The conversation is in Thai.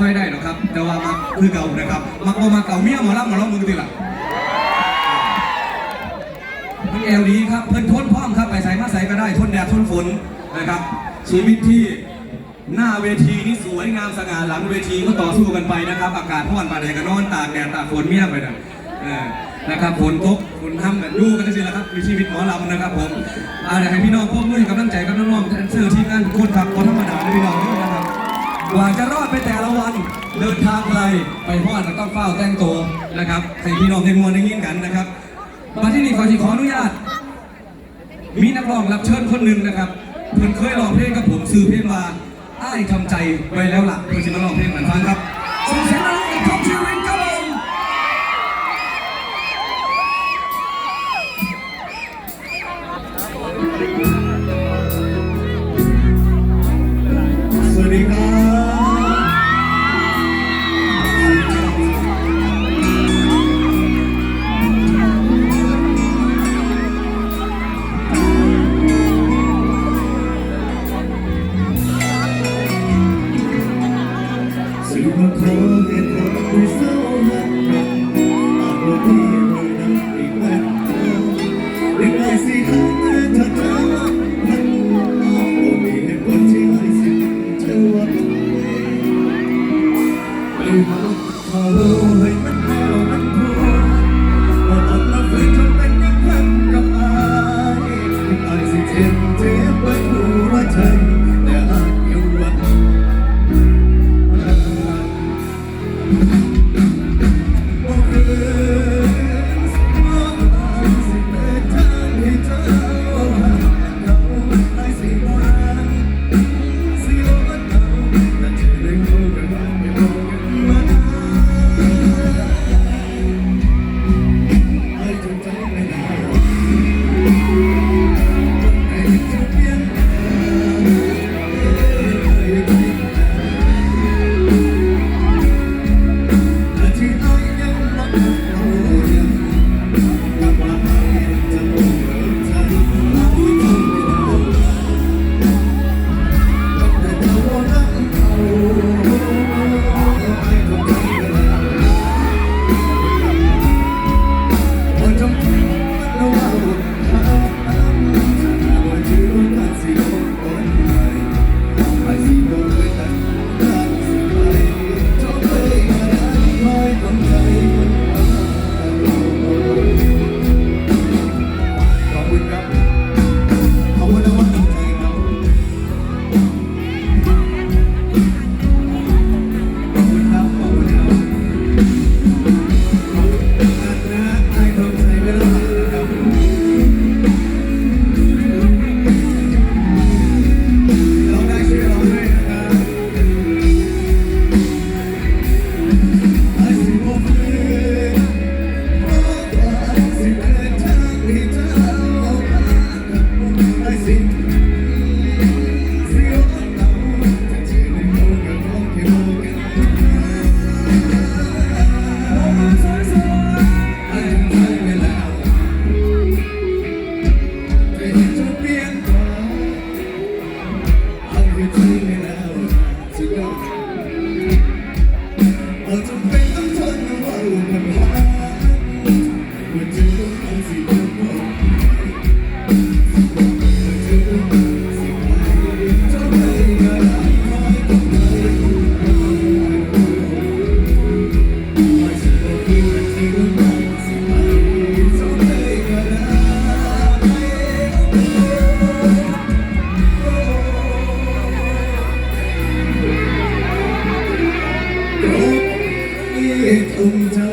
ค่อยได้หรอกครับ แต่ว่ามักคือเก่านะครับ มักบ่มาเก่าเมียหมอลำหมอลำมึงติล่ะเพิ่นแอลดีครับเพิ่นทนพร้อมครับไปใส่มาใส่ก็ได้ทนแดดทนฝนนะครับ ชีวิตที่หน้าเวทีนี่สวยงามสง่าหลังเวทีก็ต่อสู้กันไปนะครับ อากาศร้อนปานใดก็นอนตากแดดตากฝนเมียไปนะเออนะครับฝนตกฝนทำกันดูกันสิละครับมีชีวิตหมอลำนะครับผมอาเดี๋ยวให้พี่น้องพวกมือให้กำลังใจกับน้องๆแดนเซอร์ทีมงานทุกคนคน ไปแต่ละวันเดินทางไกลไปฮอดก็ต้องเฝ้าแต่งตัวนะครับให้พี่น้องในมวลได้ยินกันนะครับมาที่นี่ขอที่ขออนุญาต มีนักร้องรับเชิญคนหนึ่งนะครับเพิ่นเคยร้องเพลงกับผมซื้อเพลงมาอ้ายทำใจไว้แล้วล่ะเพิ่นจะมาร้องเพลง สิ่งมาขอเไอ้ You.